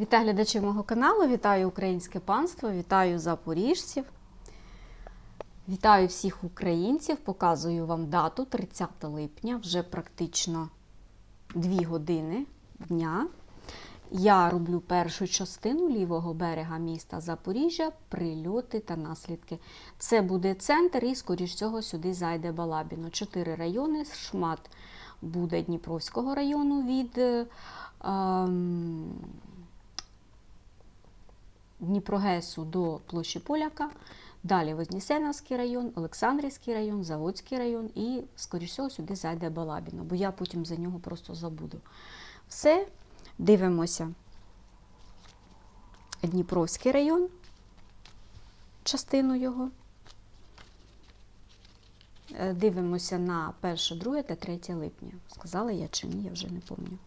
Вітаю глядачів мого каналу, вітаю українське панство, вітаю запоріжців. Вітаю всіх українців. Показую вам дату 30 липня, вже практично 2 години дня. Я роблю першу частину лівого берега міста Запоріжжя, прильоти та наслідки. Це буде центр, і, скоріш всього, сюди зайде Балабіно. Чотири райони. Шмат буде Дніпровського району від ем, Дніпрогесу до площі Поляка. Далі Вознесеновський район, Олександрівський район, Заводський район і, скоріш всього, сюди зайде Балабіно, бо я потім за нього просто забуду. Все, дивимося. Дніпровський район, частину його. Е, Дивимося на 1, 2 та 3 липня. Сказала я чи ні, я вже не пам'ятаю.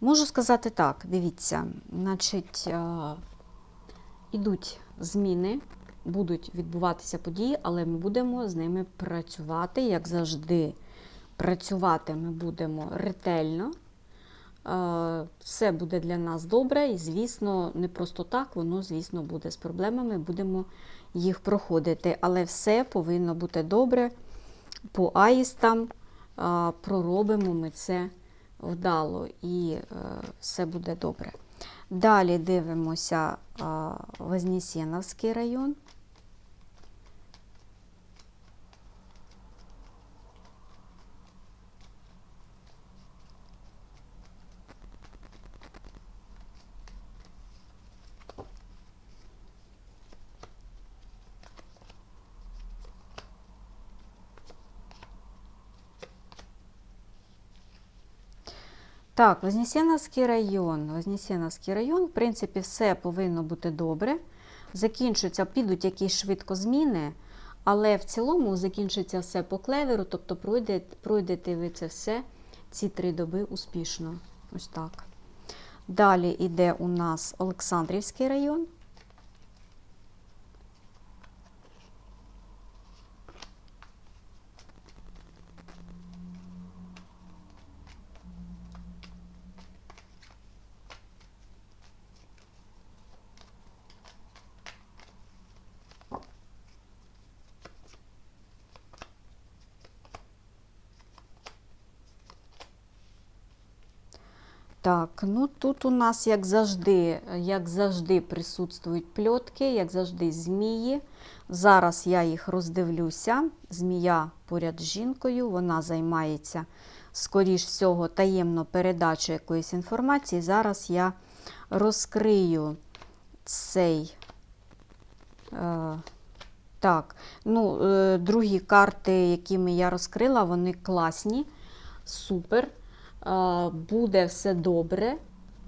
Можу сказати так, дивіться, значить, е, ідуть зміни, будуть відбуватися події, але ми будемо з ними працювати, як завжди. Працювати ми будемо ретельно. Е, Все буде для нас добре, і, звісно, не просто так, воно, звісно, буде з проблемами, будемо їх проходити. Але все повинно бути добре. По аїстам е, проробимо ми це вдало і е, все буде добре. Далі дивимося е, Вознесеновський район. Так, Вознесеновський район. Вознесеновський район, в принципі, все повинно бути добре. Закінчується, підуть якісь швидко зміни, але в цілому закінчиться все по клеверу, тобто пройдете, пройдете ви це все ці три доби успішно. Ось так. Далі йде у нас Олександрівський район. Так, ну тут у нас, як завжди, як завжди, присутствують пльотки, як завжди, змії. Зараз я їх роздивлюся. Змія поряд з жінкою, вона займається, скоріш всього, таємно передачею якоїсь інформації. Зараз я розкрию цей. Е, так, ну, е, другі карти, якими я розкрила, вони класні, супер. Буде все добре.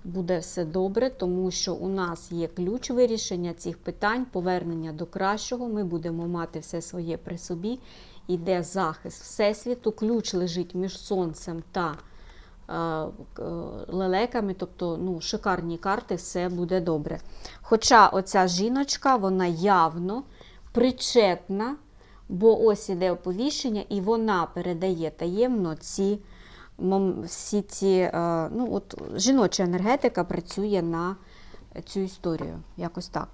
Буде все добре, тому що у нас є ключ вирішення цих питань, повернення до кращого. Ми будемо мати все своє при собі. Іде захист Всесвіту. Ключ лежить між сонцем та лелеками, тобто ну, шикарні карти, все буде добре. Хоча оця жіночка, вона явно причетна, бо ось іде оповіщення, і вона передає таємно ці всі ці, е, ну от жіноча енергетика працює на цю історію. Якось так.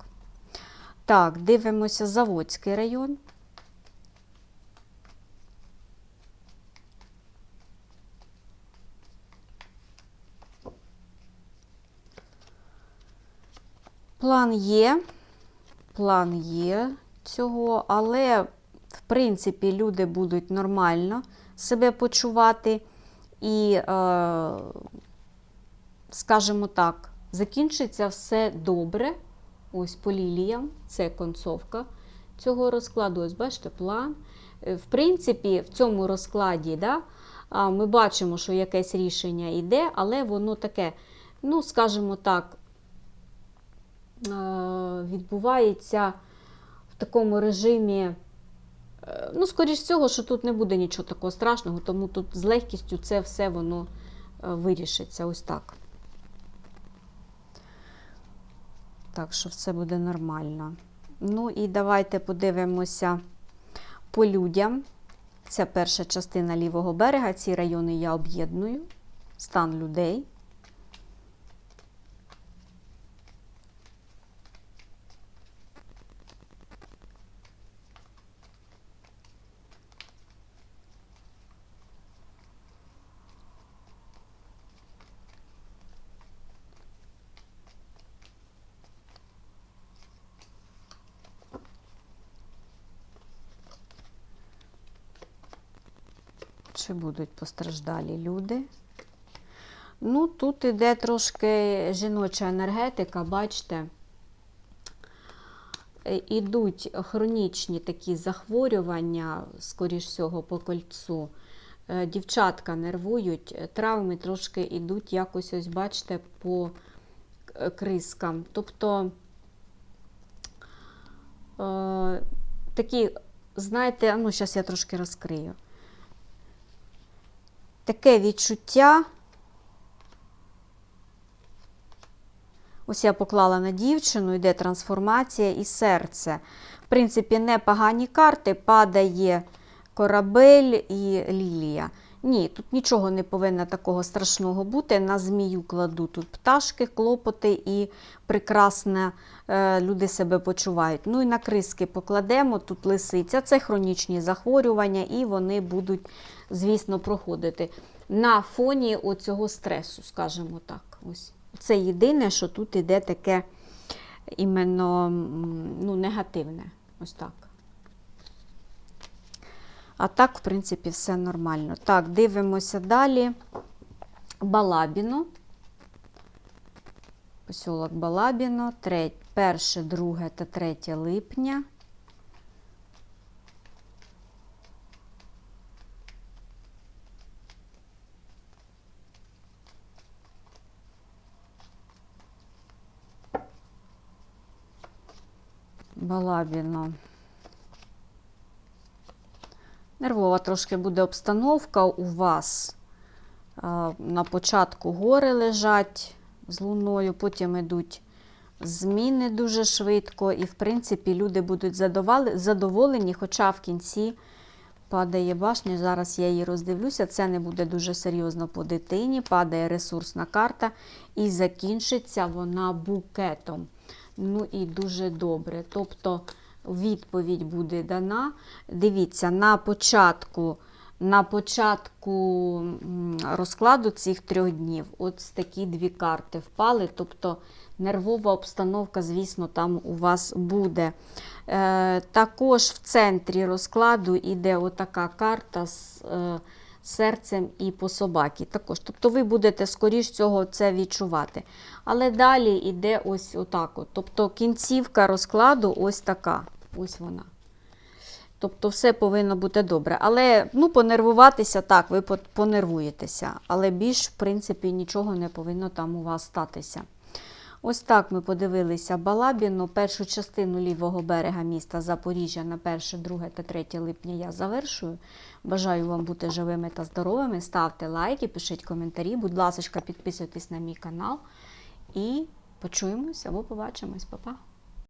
Так, дивимося Заводський район. План є, план є цього, але, в принципі, люди будуть нормально себе почувати. І, е, скажімо так, закінчиться все добре. Ось по ліліям, це концовка цього розкладу. Ось бачите, план. Е, В принципі, в цьому розкладі да, ми бачимо, що якесь рішення йде, але воно таке, ну, скажімо так, відбувається в такому режимі. Ну, скоріш всього, що тут не буде нічого такого страшного, тому тут з легкістю це все воно е, вирішиться. Ось так. Так що все буде нормально. Ну і давайте подивимося по людям. Це перша частина лівого берега. Ці райони я об'єдную. Стан людей. Чи будуть постраждалі люди? Ну, тут іде трошки жіноча енергетика, бачите. Е, Ідуть хронічні такі захворювання, скоріш всього, по кольцу. Е, Дівчатка нервують, е, травми трошки йдуть якось, ось бачите, по крискам. Тобто е, такі, знаєте, ну, зараз я трошки розкрию таке відчуття. Ось я поклала на дівчину, йде трансформація і серце. В принципі, непогані карти, падає корабель і лілія. Ні, тут нічого не повинно такого страшного бути. На змію кладу тут пташки, клопоти і прекрасно е, люди себе почувають. Ну і на криски покладемо, тут лисиця, це хронічні захворювання, і вони будуть, звісно, проходити на фоні оцього стресу, скажімо так. Ось. Це єдине, що тут іде таке іменно ну, негативне. Ось так. А так, в принципі, все нормально. Так, дивимося далі. Балабіно. Посілок Балабіно, 1, 2 та 3 липня. Балабіно. Нервова трошки буде обстановка у вас. На початку гори лежать з луною, потім йдуть зміни дуже швидко, і, в принципі, люди будуть задоволені, хоча в кінці падає башня. Зараз я її роздивлюся. Це не буде дуже серйозно по дитині, падає ресурсна карта, і закінчиться вона букетом. Ну і дуже добре. Тобто відповідь буде дана. Дивіться, на початку, на початку розкладу цих трьох днів от такі дві карти впали. Тобто нервова обстановка, звісно, там у вас буде. Е, також в центрі розкладу йде отака карта з е, серцем і по собаки. Також. Тобто ви будете, скоріш цього, це відчувати. Але далі йде ось отак. От. Тобто кінцівка розкладу ось така. Ось вона. Тобто все повинно бути добре. Але ну, понервуватися так, ви понервуєтеся. Але більш, в принципі, нічого не повинно там у вас статися. Ось так ми подивилися Балабіно. Першу частину лівого берега міста Запоріжжя на 1, 2 та 3 липня я завершую. Бажаю вам бути живими та здоровими. Ставте лайки, пишіть коментарі. Будь ласка, підписуйтесь на мій канал. І почуємось або побачимось. Па-па!